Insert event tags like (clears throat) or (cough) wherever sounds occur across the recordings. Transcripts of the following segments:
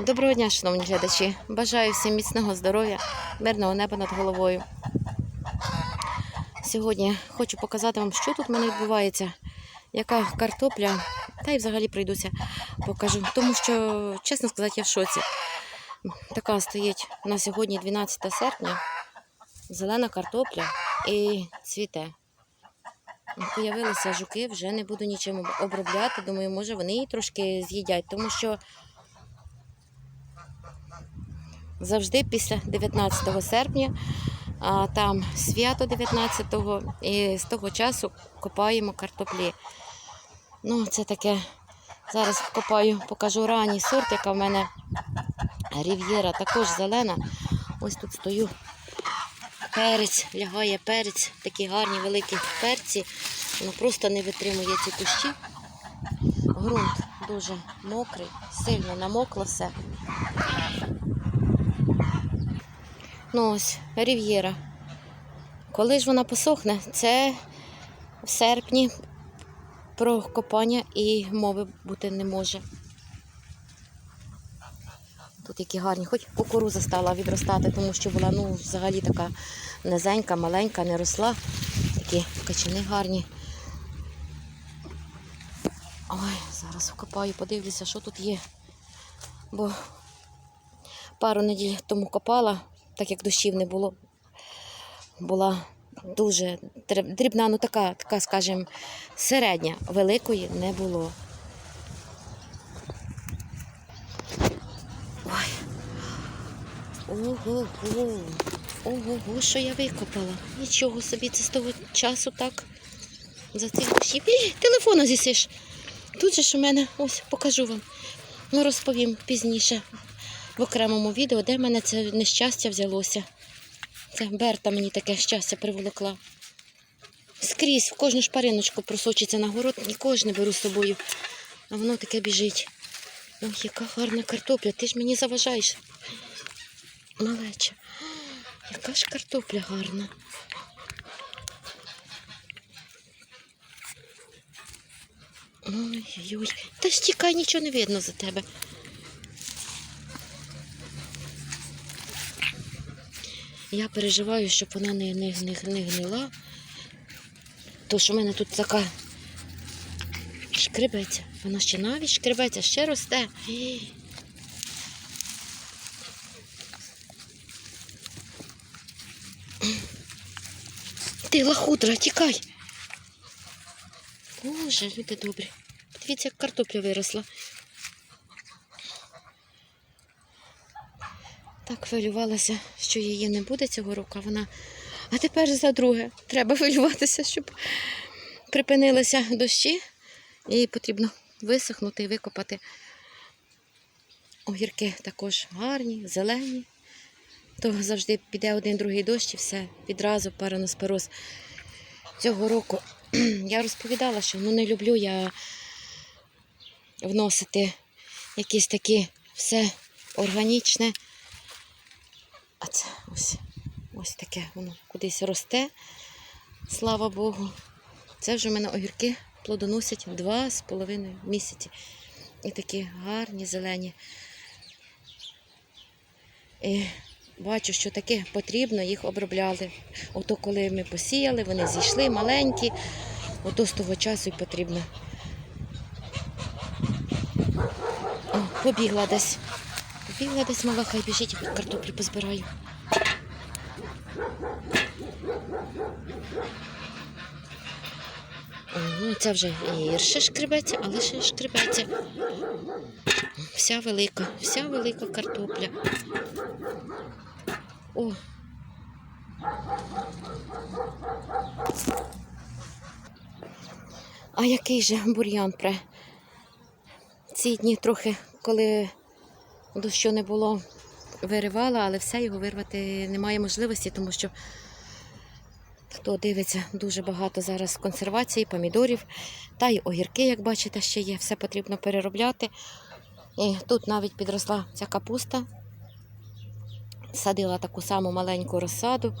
Доброго дня, шановні глядачі. Бажаю всім міцного здоров'я, мирного неба над головою. Сьогодні хочу показати вам, що тут в мене відбувається, яка картопля, та й взагалі прийдуся покажу. Тому що, чесно сказати, я в шоці. Така стоїть на сьогодні 12 серпня, зелена картопля і цвіте. Появилися жуки, вже не буду нічим обробляти. Думаю, може вони її трошки з'їдять, тому що завжди після 19 серпня, а там свято 19-го, і з того часу копаємо картоплі. Ну, це таке. Зараз копаю, покажу ранній сорт, яка в мене рів'єра, також зелена. Ось тут стою. Перець, лягає перець, такі гарні великі перці. Воно просто не витримує ці кущі. Грунт дуже мокрий, сильно намокло все. Ну ось, рів'єра. Коли ж вона посохне, це в серпні про копання і мови бути не може. Тут які гарні, хоч кукуруза стала відростати, тому що була ну, взагалі така низенька, маленька, не росла. Такі качани гарні. Ой, зараз вкопаю, подивлюся, що тут є. Бо пару неділь тому копала, так як дощів не було. Була дуже дрібна, ну така, така, скажімо, середня, великої не було. Ой. Ого, ого, що я викопала. Нічого собі, це з того часу так. За цих дощів. Ій, телефона зісиш. Тут же ж у мене, ось покажу вам. Ну, розповім пізніше в окремому відео, де в мене це нещастя взялося. Це Берта мені таке щастя приволокла. Скрізь, в кожну шпариночку просочиться на город, нікого ж не беру з собою. А воно таке біжить. Ой, яка гарна картопля, ти ж мені заважаєш. Малеча. Яка ж картопля гарна. Ой-ой. Та ж тікай, нічого не видно за тебе. Я переживаю, щоб вона не, не, не, не гнила. То що в мене тут така шкребеться. Вона ще навіть шкребеться, ще росте. Ти лахудра, тікай. Боже, люди добрі. Подивіться, як картопля виросла. Хвилювалася, що її не буде цього року, а вона. А тепер за друге. Треба хвилюватися, щоб припинилися дощі. І потрібно висохнути і викопати. Огірки також гарні, зелені. То завжди піде один другий дощ і все. Відразу параноспороз. Цього року (clears throat) я розповідала, що ну, не люблю я вносити якісь такі все органічне. А це ось, ось таке воно кудись росте. Слава Богу. Це вже в мене огірки плодоносять два з половиною місяці. І такі гарні, зелені. І бачу, що таке потрібно, їх обробляли. Ото коли ми посіяли, вони зійшли маленькі, ото з того часу й потрібно. О, побігла десь. Побігла десь мала, хай біжить, я картоплю позбираю. Ну це вже гірше шкребеться, але ще шкребеться. Вся велика, вся велика картопля. О. А який же бур'ян пре? Ці дні трохи, коли дощу не було, виривала, але все його вирвати немає можливості, тому що хто дивиться, дуже багато зараз консервації, помідорів, та й огірки, як бачите, ще є. Все потрібно переробляти. І тут навіть підросла ця капуста. Садила таку саму маленьку розсаду,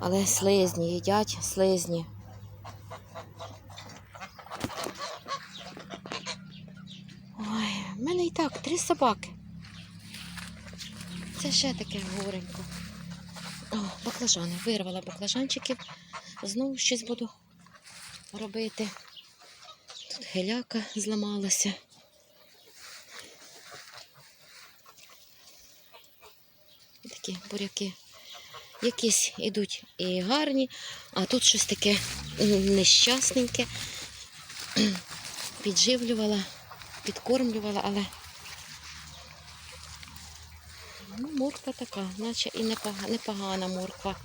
але слизні їдять, слизні. Ой, в мене і так три собаки. це ще таке горенько. О, баклажани. Вирвала баклажанчиків. Знову щось буду робити. Тут геляка зламалася. Такі буряки. Якісь ідуть і гарні, а тут щось таке нещасненьке. (clears throat) Підживлювала, підкормлювала, але ну, морква така, наче і непогана, морква.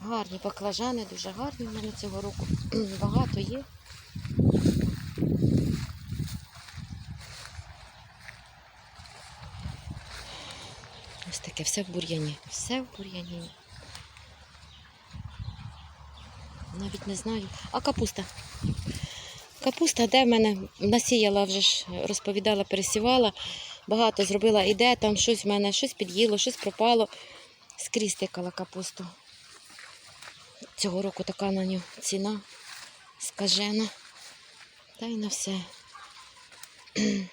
Гарні баклажани, дуже гарні в мене цього року. (clears throat) Багато є. Ось таке, все в бур'яні. Все в бур'яні. Навіть не знаю. А капуста? Капуста, де в мене насіяла, вже ж розповідала, пересівала. Багато зробила іде, там щось в мене, щось під'їло, щось пропало. Скрізь тикала капусту. Цього року така на нього ціна скажена. Та й на все. (clears throat)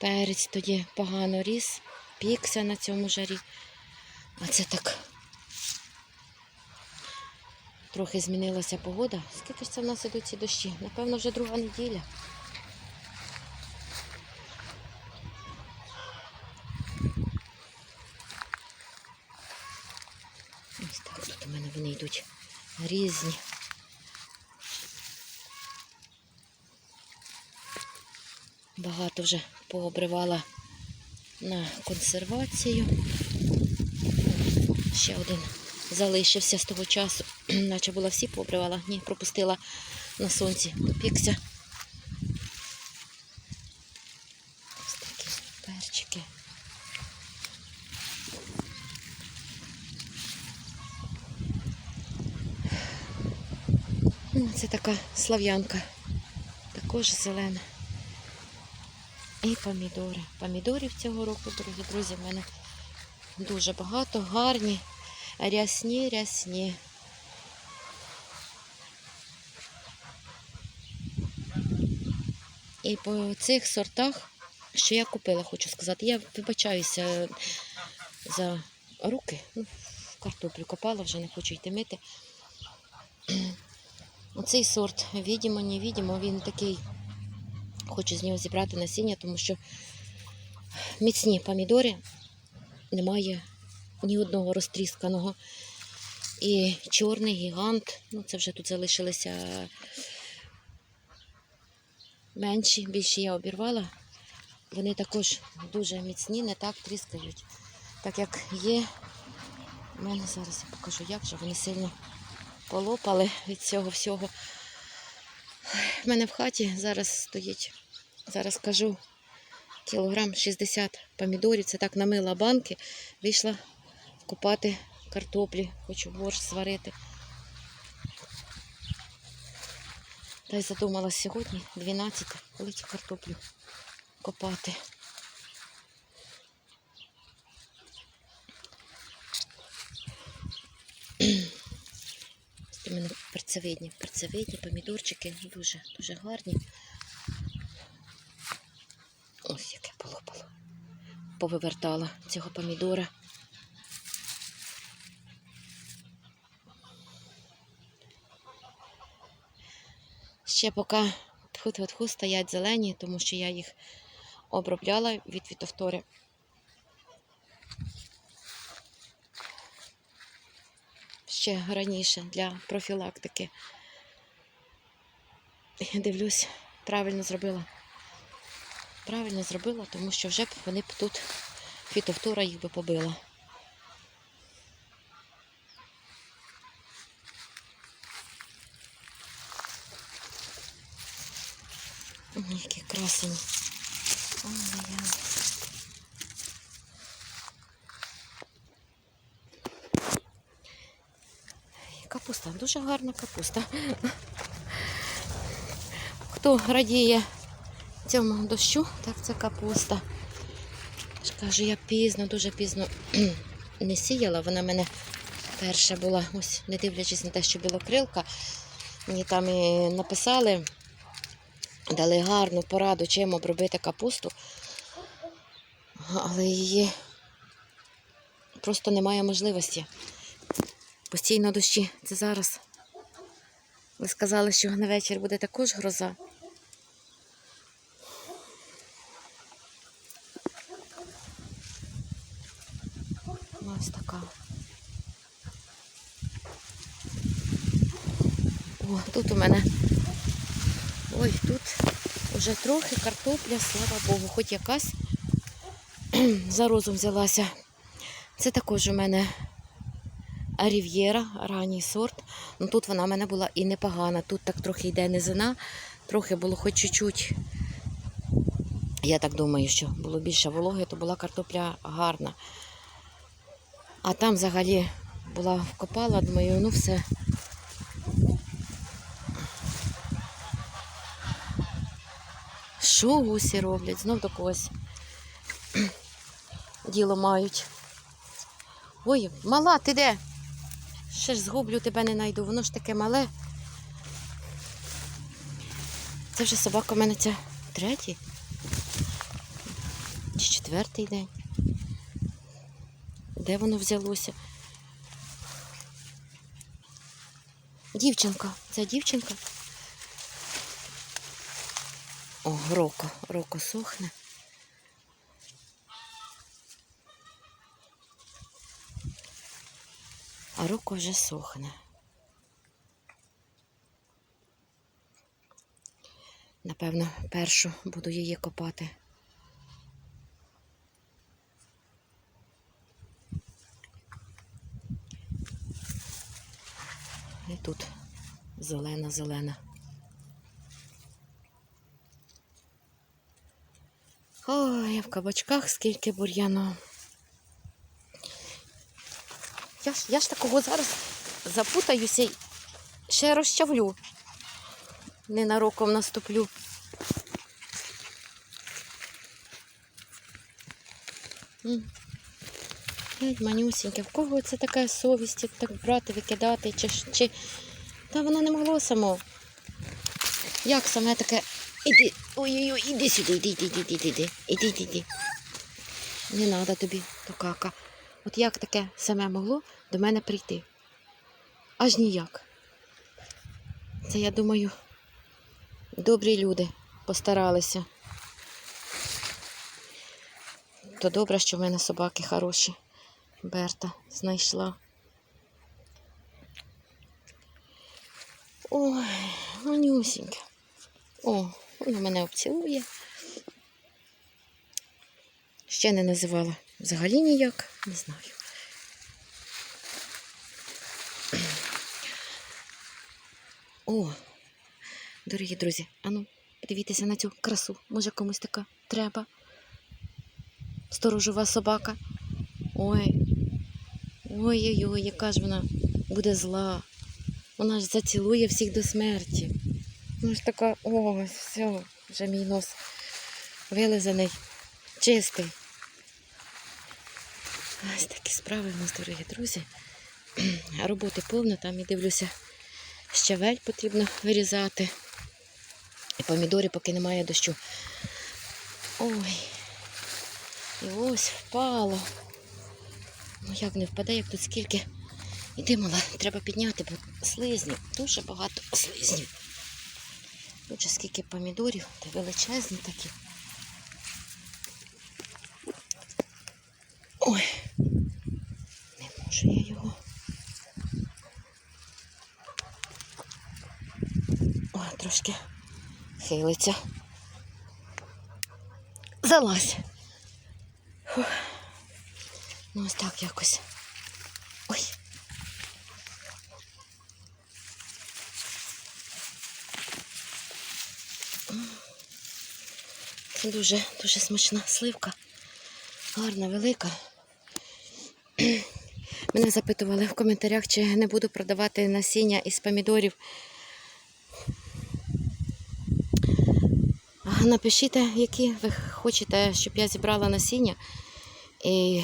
Перець тоді погано ріс, пікся на цьому жарі. А це так. Трохи змінилася погода. Скільки ж це в нас ідуть ці дощі? Напевно, вже друга неділя. Ось так тут у мене вони йдуть різні. Багато вже пообривала на консервацію. Ще один залишився з того часу, (clears throat) наче була всі пообривала. Ні, пропустила на сонці, допікся. Ось такі перчики. Це така слав'янка, також зелена. І помідори. Помідорів цього року, дорогі друзі, в мене дуже багато, гарні, рясні, рясні. І по цих сортах, що я купила, хочу сказати, я вибачаюся за руки. Ну, картоплю копала, вже не хочу йти мити. Оцей сорт, відімо, невідімо, він такий, хочу з нього зібрати насіння, тому що міцні помідори немає ні одного розтрісканого. І чорний гігант, ну це вже тут залишилися менші, більші я обірвала. Вони також дуже міцні, не так тріскають. Так як є, у мене зараз я покажу, як же вони сильно полопали від цього всього. У мене в хаті зараз стоїть, зараз кажу, кілограм 60 помідорів. Це так намила банки. Вийшла купати картоплі, хочу борщ сварити. Та й задумала сьогодні 12, коли картоплю копати. Мене перцевидні, перцевидні, помідорчики дуже, дуже гарні. Ось яке полопало. Повивертала цього помідора. Ще поки тху-тху-тху стоять зелені, тому що я їх обробляла від фітофтори. Ще раніше для профілактики. Дивлюсь, правильно зробила. Правильно зробила, тому що вже б вони б тут фітофтора їх би побила. Які красені. Ой-ой-ой. Капуста, дуже гарна капуста. Хто радіє цьому дощу, так це капуста. кажу, я пізно, дуже пізно (clears throat) не сіяла. Вона в мене перша була, ось не дивлячись на те, що білокрилка. Мені там і написали, дали гарну пораду, чим обробити капусту. але її просто немає можливості. Постійно дощі. Це зараз. Ви сказали, що на вечір буде також гроза. Ну, Ось така. О, тут у мене. Ой, тут вже трохи картопля, слава Богу, хоч якась (clears throat) за розум взялася. Це також у мене Рів'єра, ранній сорт. Ну тут вона в мене була і непогана. Тут так трохи йде низина, трохи було хоч чуть-чуть. Я так думаю, що було більше вологи, то була картопля гарна. А там взагалі була вкопала, думаю, ну все. Що гусі роблять? Знов до когось (clears throat) діло мають. Ой, мала, ти де? Ще ж згублю тебе не знайду, воно ж таке мале. Це вже собака в мене ця третій чи четвертий день. Де воно взялося? Дівчинка, це дівчинка. О, роко, роко сохне. А роко вже сохне. Напевно, першу буду її копати. І тут зелена-зелена. Ой, в кабачках скільки бур'яну. Я ж, я ж такого зараз запутаюся і ще розчавлю. Ненароком наступлю. Геть манюсіньке, в кого це така совість, так брати, викидати, чи, чи... Та воно не могло само. Як саме таке? Іди, ой-ой-ой, іди сюди, іди, іди, іди, іди, іди, іди, іди, іди. Не треба тобі, то кака. От як таке саме могло до мене прийти? Аж ніяк. Це, я думаю, добрі люди постаралися. То добре, що в мене собаки хороші. Берта знайшла. Ой, манюсіньке. О, вона мене обцілує. Ще не називала взагалі ніяк, не знаю. О, дорогі друзі, ану, подивіться на цю красу. Може комусь така треба. Сторожова собака. Ой. Ой-ой-ой, яка ж вона буде зла. Вона ж зацілує всіх до смерті. Ну ж така, о, все, вже мій нос вилизаний, чистий. Ось такі справи в нас, дорогі друзі. (clears throat) Роботи повно, там і дивлюся, щавель потрібно вирізати. І помідори, поки немає дощу. Ой. І ось впало. Ну як не впаде, як тут скільки. Іди, мала, треба підняти, бо слизнів, дуже багато слизнів. Тут же скільки помідорів, та величезні такі. Ой, не можу я його. Ой, трошки хилиться. Залазь. Ну, ось так якось. Ой. Це дуже, дуже смачна сливка. Гарна, велика. Мене запитували в коментарях, чи не буду продавати насіння із помідорів. Напишіть, які ви хочете, щоб я зібрала насіння. І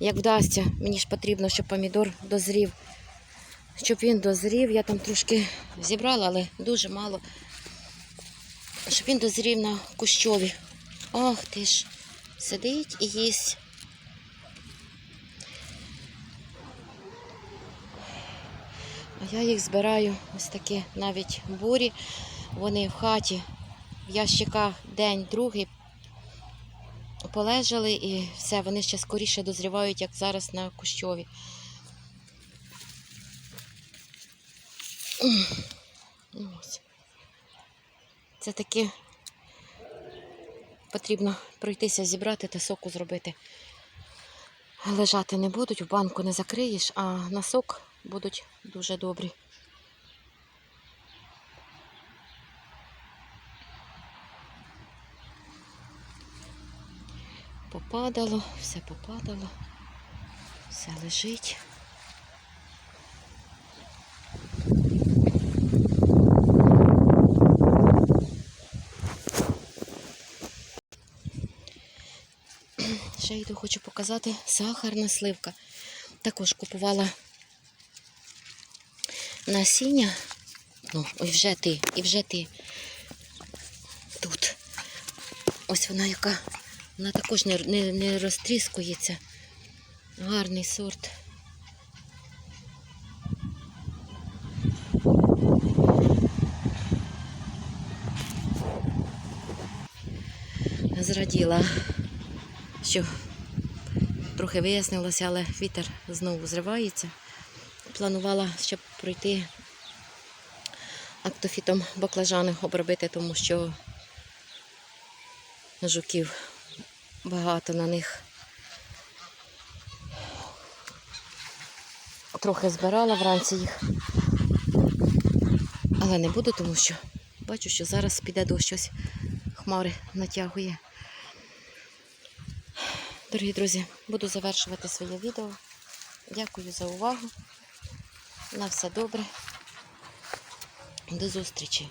як вдасться, мені ж потрібно, щоб помідор дозрів. Щоб він дозрів, я там трошки зібрала, але дуже мало. Щоб він дозрів на кущові. Ох ти ж. Сидить і їсть. А я їх збираю ось такі навіть бурі. Вони в хаті, в ящиках день, другий полежали і все, вони ще скоріше дозрівають, як зараз на кущові. Це таки потрібно пройтися, зібрати та соку зробити. Лежати не будуть, в банку не закриєш, а на сок будуть дуже добрі. Попадало, все попадало, все лежить. Ще йду, хочу показати сахарна сливка. Також купувала насіння. Ну, ой, вже ти, і вже ти. Тут. Ось вона яка. Вона також не, не, не розтріскується. Гарний сорт. Зраділа, що трохи вияснилося, але вітер знову зривається. Планувала, щоб пройти актофітом баклажани обробити, тому що жуків багато на них. Трохи збирала вранці їх, але не буду, тому що бачу, що зараз піде дощ, щось хмари натягує. Дорогі друзі, буду завершувати своє відео. Дякую за увагу. На все добре. До зустрічі!